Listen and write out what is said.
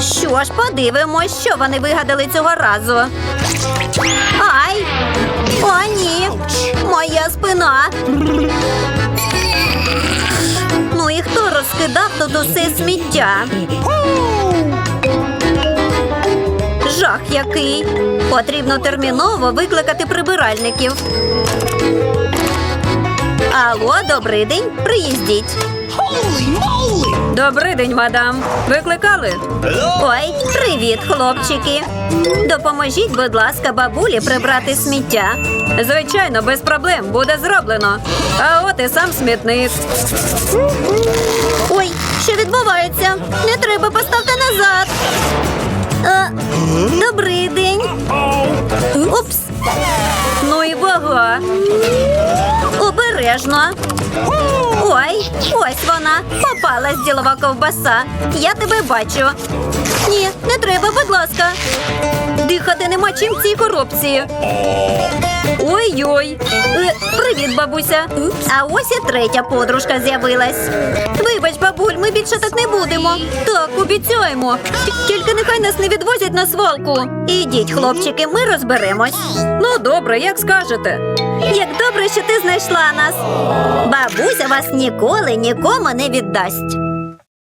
Що ж, подивимось, що вони вигадали цього разу. Ай! О, ні! Моя спина. Ну і хто розкидав тут усе сміття? Жах який. Потрібно терміново викликати прибиральників. Алло, добрий день. Приїздіть. Добрий день, мадам. Викликали? Ой, привіт, хлопчики. Допоможіть, будь ласка, бабулі прибрати сміття. Звичайно, без проблем буде зроблено. А от і сам смітник. Ой, що відбувається? Не треба поставте назад. Е, добрий день. Упс. Ну і вага. Обережно. Ой, ось вона. Попалась ділова ковбаса. Я тебе бачу. Ні, не треба, будь ласка. Дихати нема чим в цій коробці. Ой-ой. Е, привіт, бабуся. А ось і третя подружка з'явилась. Вибач, бабуль, ми більше так не будемо. Так, обіцяємо. Тільки нехай нас не відвозять на свалку. Ідіть, хлопчики, ми розберемось. Ну, добре, як скажете. Як добре, що ти знайшла нас. Бабуся вас ніколи нікому не віддасть.